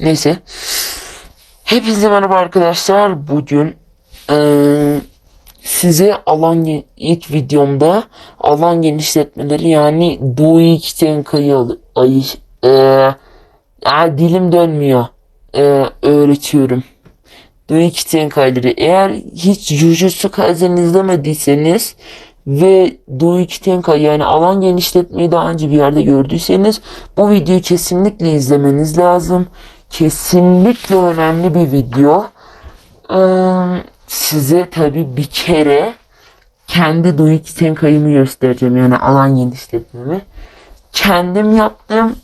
Neyse. Hepinize merhaba arkadaşlar. Bugün eee, size alan ilk videomda alan genişletmeleri yani Dui Kitenka'yı al- ay eee, ya dilim dönmüyor. Eee, öğretiyorum. Dui Kitenkai'leri eğer hiç Jujutsu Kaisen izlemediyseniz ve Dui Kitenkai yani alan genişletmeyi daha önce bir yerde gördüyseniz bu videoyu kesinlikle izlemeniz lazım. Kesinlikle önemli bir video. Ee, size tabi bir kere kendi Dui Kitenkai'mi göstereceğim yani alan genişletmemi. Kendim yaptım.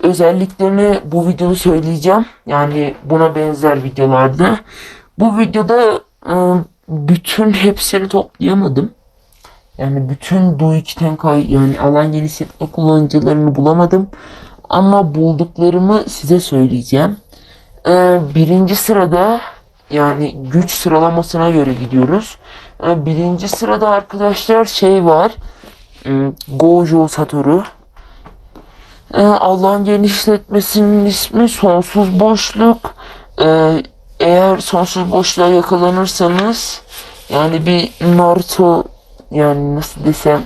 Özelliklerini bu videoda söyleyeceğim. Yani buna benzer videolarda. Bu videoda bütün hepsini toplayamadım. Yani bütün Dui Kitenkai yani alan genişletme kullanıcılarını bulamadım. Ama bulduklarımı size söyleyeceğim. Ee, birinci sırada yani güç sıralamasına göre gidiyoruz. Ee, birinci sırada arkadaşlar şey var. Hmm, Gojo Satoru. Ee, Allah'ın genişletmesinin ismi sonsuz boşluk. Ee, eğer sonsuz boşluğa yakalanırsanız yani bir Naruto yani nasıl desem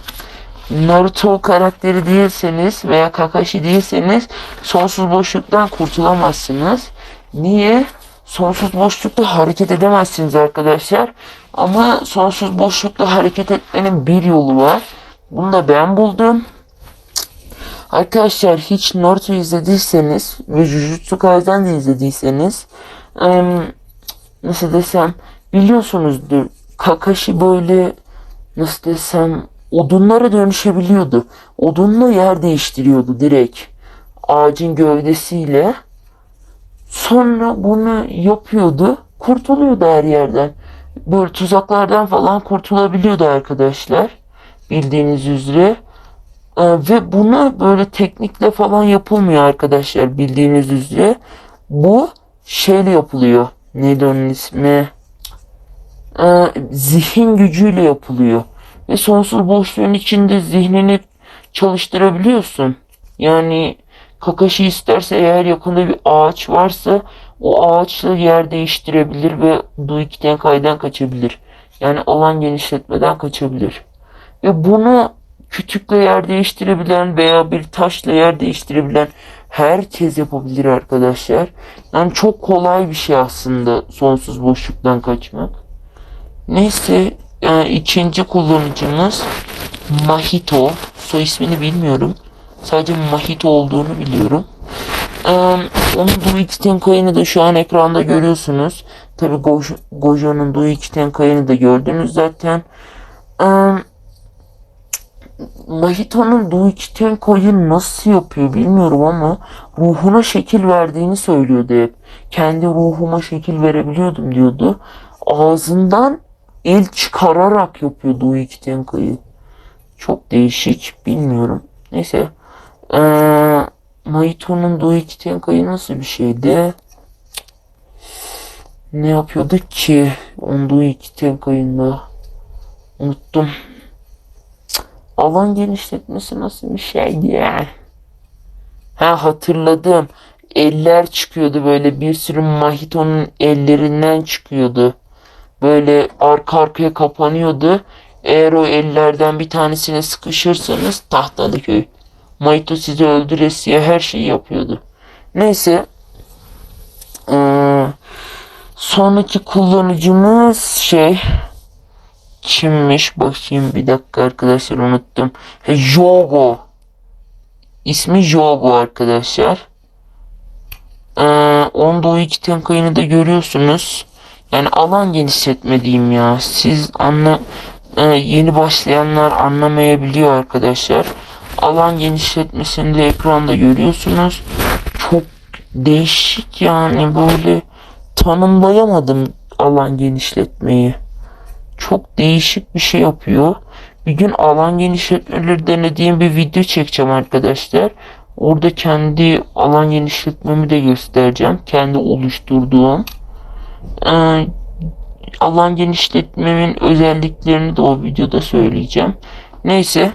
Naruto karakteri değilseniz veya Kakashi değilseniz sonsuz boşluktan kurtulamazsınız. Niye? Sonsuz boşlukta hareket edemezsiniz arkadaşlar. Ama sonsuz boşlukta hareket etmenin bir yolu var. Bunu da ben buldum. Arkadaşlar hiç Naruto izlediyseniz ve Jujutsu Kaisen de izlediyseniz nasıl desem biliyorsunuzdur Kakashi böyle nasıl desem odunlara dönüşebiliyordu. Odunla yer değiştiriyordu direkt. Ağacın gövdesiyle. Sonra bunu yapıyordu. Kurtuluyordu her yerden. Böyle tuzaklardan falan kurtulabiliyordu arkadaşlar. Bildiğiniz üzere. Ee, ve bunu böyle teknikle falan yapılmıyor arkadaşlar bildiğiniz üzere. Bu şeyle yapılıyor. Neydi onun ismi? Ee, zihin gücüyle yapılıyor. Ve sonsuz boşluğun içinde zihnini çalıştırabiliyorsun. Yani Kakashi isterse eğer yakında bir ağaç varsa o ağaçla yer değiştirebilir ve Dui Tenkai'den kaçabilir. Yani alan genişletmeden kaçabilir. Ve bunu kütükle yer değiştirebilen veya bir taşla yer değiştirebilen herkes yapabilir arkadaşlar. Yani çok kolay bir şey aslında sonsuz boşluktan kaçmak. Neyse yani ikinci kullanıcımız Mahito. Soy ismini bilmiyorum. Sadece Mahito olduğunu biliyorum. Ee, onun Dui Tenkai'ni de şu an ekranda görüyorsunuz. Tabi Gojo- Gojo'nun Dui Tenkai'ni de gördünüz zaten. Ee, Mahito'nun Dui Tenkai'yi nasıl yapıyor bilmiyorum ama ruhuna şekil verdiğini söylüyordu hep. Kendi ruhuma şekil verebiliyordum diyordu. Ağzından el çıkararak yapıyor Dui Tenkai'yi. Çok değişik bilmiyorum. Neyse. Ee, Mahito'nun Dui Tenkai'yi nasıl bir şeydi? Ne yapıyorduk ki? On Dui Tenkai'nda. Unuttum. Alan genişletmesi nasıl bir şeydi ya? Ha hatırladım. Eller çıkıyordu böyle bir sürü Mahito'nun ellerinden çıkıyordu. Böyle arka arkaya kapanıyordu. Eğer o ellerden bir tanesine sıkışırsanız tahtalı köy. Mahito sizi öldüresiye her şeyi yapıyordu. Neyse. Ee, sonraki kullanıcımız şey kimmiş bakayım bir dakika arkadaşlar unuttum. He, Jogo. İsmi Jogo arkadaşlar. Ee, onda o iki tenkayını da görüyorsunuz. Yani alan genişletme diyeyim ya. Siz anla e, yeni başlayanlar anlamayabiliyor arkadaşlar. Alan genişletmesini de ekranda görüyorsunuz. Çok değişik yani böyle tanımlayamadım alan genişletmeyi. Çok değişik bir şey yapıyor. Bir gün alan genişletmeleri denediğim bir video çekeceğim arkadaşlar. Orada kendi alan genişletmemi de göstereceğim. Kendi oluşturduğum. Ee, alan genişletmemin özelliklerini de o videoda söyleyeceğim. Neyse.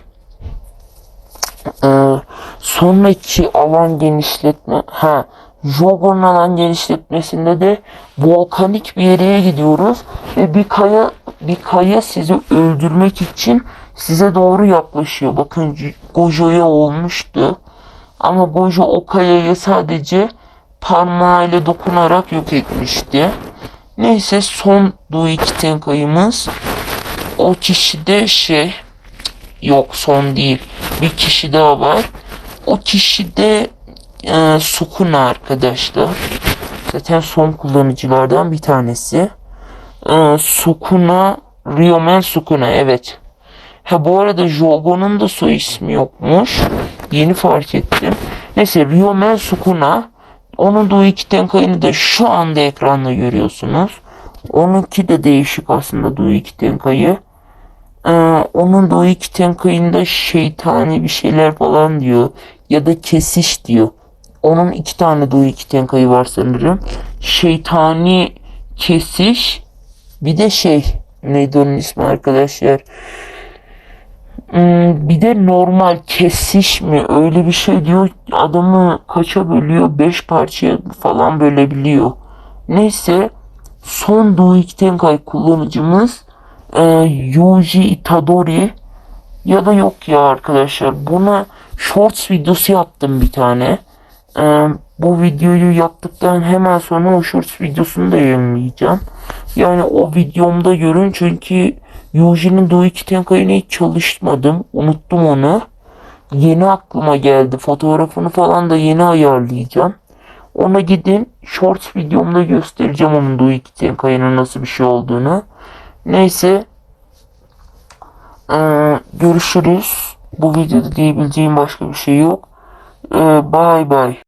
Ee, sonraki alan genişletme ha Jogo'nun alan genişletmesinde de volkanik bir yere gidiyoruz ve bir kaya bir kaya sizi öldürmek için size doğru yaklaşıyor. Bakın Gojo'ya olmuştu. Ama Gojo o kayayı sadece parmağıyla dokunarak yok etmişti. Neyse son Duiki Tenkai'mız o kişi de şey yok son değil. Bir kişi daha var. O kişi de e, Sukuna arkadaşlar. Zaten son kullanıcılardan bir tanesi. E, Sukuna Ryomen Sukuna evet. Ha bu arada Jogo'nun da soy ismi yokmuş. Yeni fark ettim. Neyse Ryomen Sukuna. Onun iki tenkayını da şu anda ekranda görüyorsunuz. Onunki de değişik aslında Dui iki tenkayı. Ee, onun da o iki tenkayında şeytani bir şeyler falan diyor. Ya da kesiş diyor. Onun iki tane Dui iki tenkayı var sanırım. Şeytani kesiş. Bir de şey neydi onun ismi arkadaşlar? Hmm, bir de normal kesiş mi? Öyle bir şey diyor adamı kaça bölüyor? Beş parçaya falan bölebiliyor. Neyse son Duik Tenkai kullanıcımız e, Yuji Itadori ya da yok ya arkadaşlar. Buna shorts videosu yaptım bir tane. E, bu videoyu yaptıktan hemen sonra o shorts videosunu da yayınlayacağım. Yani o videomda görün çünkü Yuji'nin Doiki Tenkai'ne hiç çalışmadım. Unuttum onu. Yeni aklıma geldi. Fotoğrafını falan da yeni ayarlayacağım. Ona gidin shorts videomda göstereceğim onun Doiki Tenkai'nin nasıl bir şey olduğunu. Neyse. Ee, görüşürüz. Bu videoda diyebileceğim başka bir şey yok. Ee, bye bye.